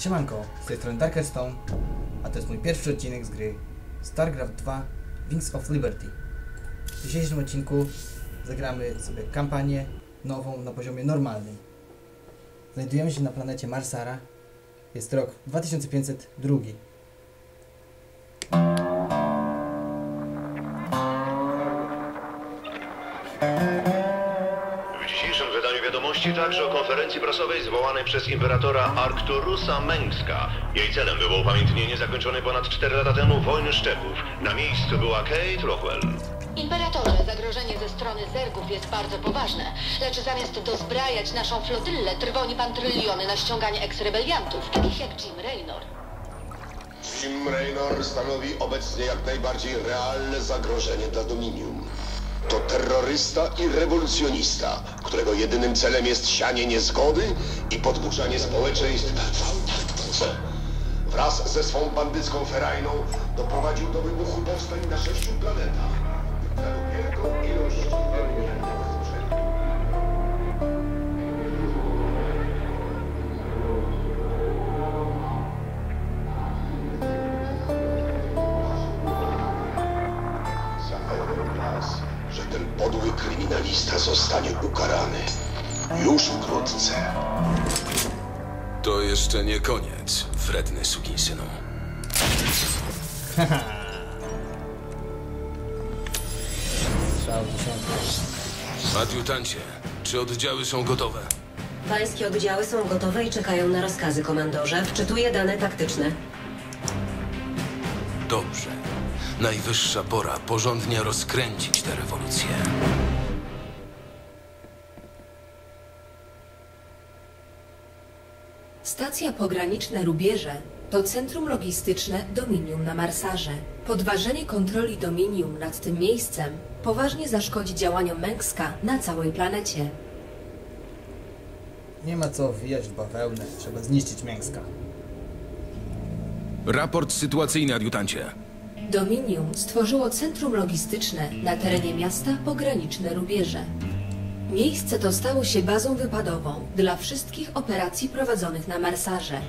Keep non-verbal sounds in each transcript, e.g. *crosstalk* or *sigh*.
Siemanko, z tej strony Darker Stone, a to jest mój pierwszy odcinek z gry StarCraft 2 Wings of Liberty. W dzisiejszym odcinku zagramy sobie kampanię nową na poziomie normalnym. Znajdujemy się na planecie Marsara. Jest rok 2502. także o konferencji prasowej zwołanej przez imperatora Arcturusa Mengska. Jej celem było upamiętnienie zakończonej ponad 4 lata temu wojny szczepów. Na miejscu była Kate Rockwell. Imperatorze, zagrożenie ze strony zergów jest bardzo poważne, lecz zamiast dozbrajać naszą flotyllę, trwoni pan tryliony na ściąganie eks-rebeliantów, takich jak Jim Raynor. Jim Raynor stanowi obecnie jak najbardziej realne zagrożenie dla Dominium. To terrorysta i rewolucjonista, którego jedynym celem jest sianie niezgody i podburzanie społeczeństw. Wraz ze swą bandycką ferajną doprowadził do wybuchu powstań na sześciu planetach. Kryminalista zostanie ukarany. Już wkrótce. To jeszcze nie koniec, wredny sukinsynu. *laughs* Adiutancie, czy oddziały są gotowe? Pańskie oddziały są gotowe i czekają na rozkazy, komandorze. Wczytuję dane taktyczne. Dobrze. Najwyższa pora porządnie rozkręcić tę rewolucję. Stacja pograniczna Rubierze to centrum logistyczne Dominium na Marsarze. Podważenie kontroli Dominium nad tym miejscem poważnie zaszkodzi działaniom Mengska na całej planecie. Nie ma co wijać w bawełnę, trzeba zniszczyć Mięska. Raport sytuacyjny, adiutancie. Dominium stworzyło centrum logistyczne na terenie miasta pograniczne Rubierze. Miejsce to stało się bazą wypadową dla wszystkich operacji prowadzonych na Marsarze.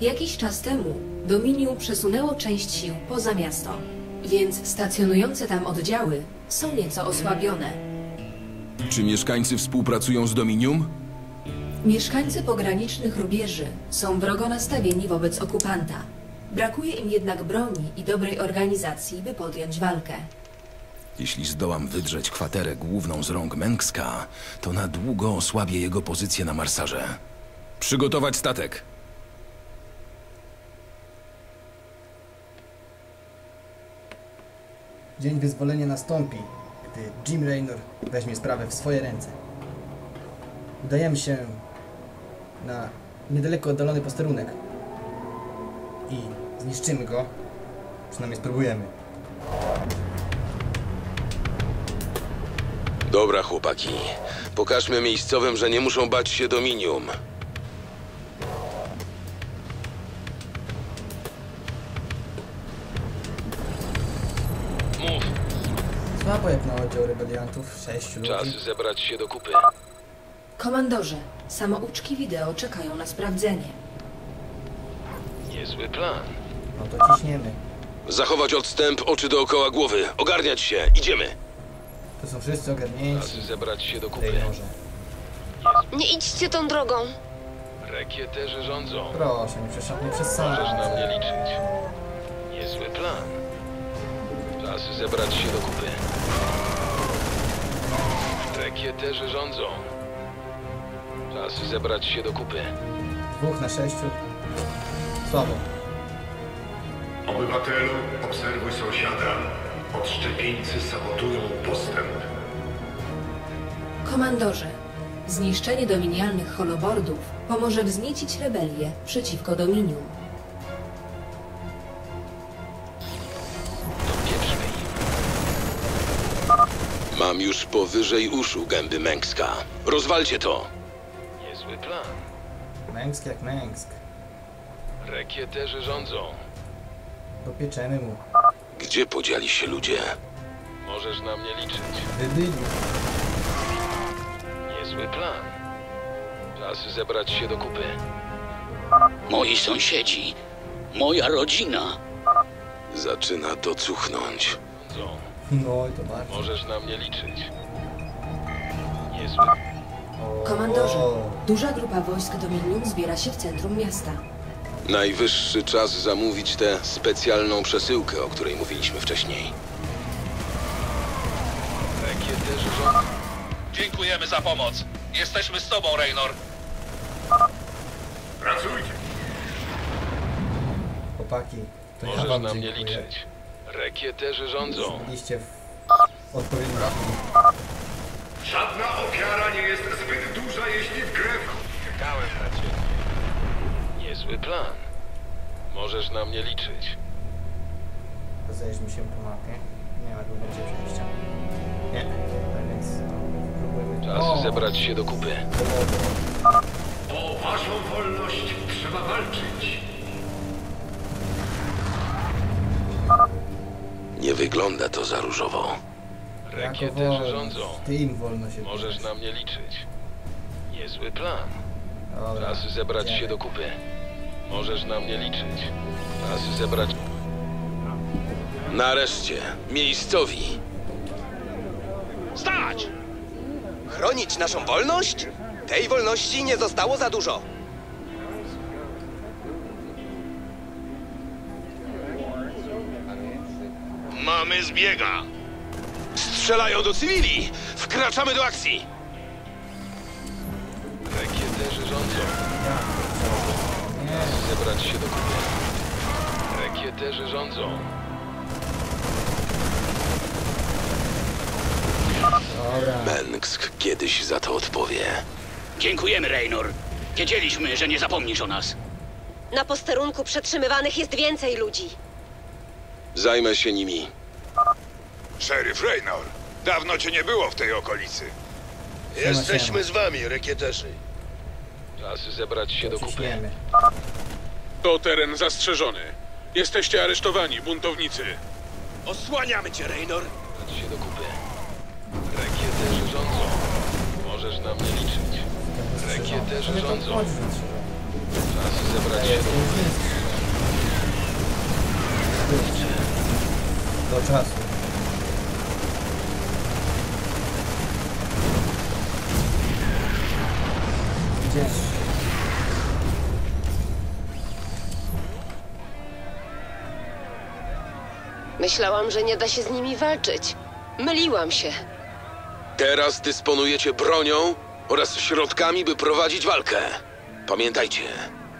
Jakiś czas temu Dominium przesunęło część sił poza miasto, więc stacjonujące tam oddziały są nieco osłabione. Czy mieszkańcy współpracują z Dominium? Mieszkańcy pogranicznych rubieży są wrogo nastawieni wobec okupanta. Brakuje im jednak broni i dobrej organizacji, by podjąć walkę. Jeśli zdołam wydrzeć kwaterę główną z rąk Mengska, to na długo osłabię jego pozycję na Marsarze. Przygotować statek. Dzień wyzwolenia nastąpi, gdy Jim Raynor weźmie sprawę w swoje ręce. Udajemy się na niedaleko oddalony posterunek i zniszczymy go. Przynajmniej spróbujemy. Dobra, chłopaki. Pokażmy miejscowym, że nie muszą bać się Dominium. Mów. Słabo jak na oddział rebeliantów, sześciu Czas ludzi. zebrać się do kupy. Komandorze, samouczki wideo czekają na sprawdzenie. Niezły plan. No to ciśniemy. Zachować odstęp, oczy dookoła głowy. Ogarniać się. Idziemy. To są wszyscy ogarnięci. Czas zebrać się do kupy. Nie idźcie tą drogą. Rekieterzy rządzą. Proszę, nie, przesa- nie Możesz na przesadzaj. mnie liczyć. Niezły plan. Czas zebrać się do kupy. Rekieterzy rządzą. Czas zebrać się do kupy. Dwóch na sześciu. Słabo. Obywatelu, obserwuj sąsiada. Odszczepieńcy sabotują postęp. Komandorze, zniszczenie dominialnych holobordów pomoże wzniecić rebelię przeciwko Dominium. Mam już powyżej uszu gęby Męska. Rozwalcie to. Niezły plan. Męsk jak męsk. Rekieterzy rządzą. Dopieczemy mu. Gdzie podzieli się ludzie? Możesz na mnie liczyć. Niezły plan. Czas zebrać się do kupy. Moi sąsiedzi, moja rodzina. Zaczyna to cuchnąć. No i to bardzo. Możesz na mnie liczyć. Niezły. O, Komandorze, duża grupa wojsk Dominium zbiera się w centrum miasta. Najwyższy czas zamówić tę specjalną przesyłkę, o której mówiliśmy wcześniej. Rekieterzy rząd... Dziękujemy za pomoc. Jesteśmy z tobą, Raynor. Pracujcie. Chłopaki, to ja Możesz wam na mnie dziękuję. liczyć. Rekieterzy rządzą. Byliście w odpowiednim Żadna ofiara nie jest zbyt duża, jeśli w grę. Czekałem na ciebie. Niezły plan. Możesz na mnie liczyć. Rozejdźmy się po mapie. Nie ma tu będzie przejścia. Nie, tak więc no, próbujemy. Czas zebrać się do kupy. O waszą wolność trzeba walczyć. Nie wygląda to za różowo. Rekieterzy rządzą. Ty im wolno się Możesz na mnie liczyć. Niezły plan. Dobra, Czas zebrać się do kupy. Możesz na mnie liczyć. Czas zebrać... Nareszcie, miejscowi. Stać! Chronić naszą wolność? Tej wolności nie zostało za dużo. Mamy zbiega. Strzelają do cywili! Wkraczamy do akcji! Zebrać się do kupy. Rekieterzy rządzą. Mengsk kiedyś za to odpowie. Dziękujemy, Raynor. Wiedzieliśmy, że nie zapomnisz o nas. Na posterunku przetrzymywanych jest więcej ludzi. Zajmę się nimi. Szeryf Raynor, dawno cię nie było w tej okolicy. Jesteśmy z wami, rekieterzy. Czas zebrać się do kupy. To teren zastrzeżony. Jesteście aresztowani, buntownicy. Osłaniamy cię, Raynor. Zebrać się do kupy. Rekieterzy rządzą. Możesz na mnie liczyć. Rekieterzy rządzą. chodź. Czas zebrać się do kupy. Do czasu. Myślałam, że nie da się z nimi walczyć. Myliłam się. Teraz dysponujecie bronią oraz środkami, by prowadzić walkę. Pamiętajcie,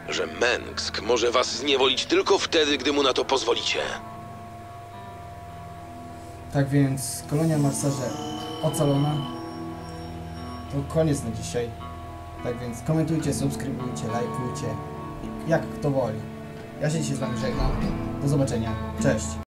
że Mengsk może was zniewolić tylko wtedy, gdy mu na to pozwolicie. Tak więc kolonia marsarze ocalona. To koniec na dzisiaj. Tak więc komentujcie, subskrybujcie, lajkujcie. Jak kto woli. Ja się dzisiaj z wami żegnam. Do zobaczenia. Cześć.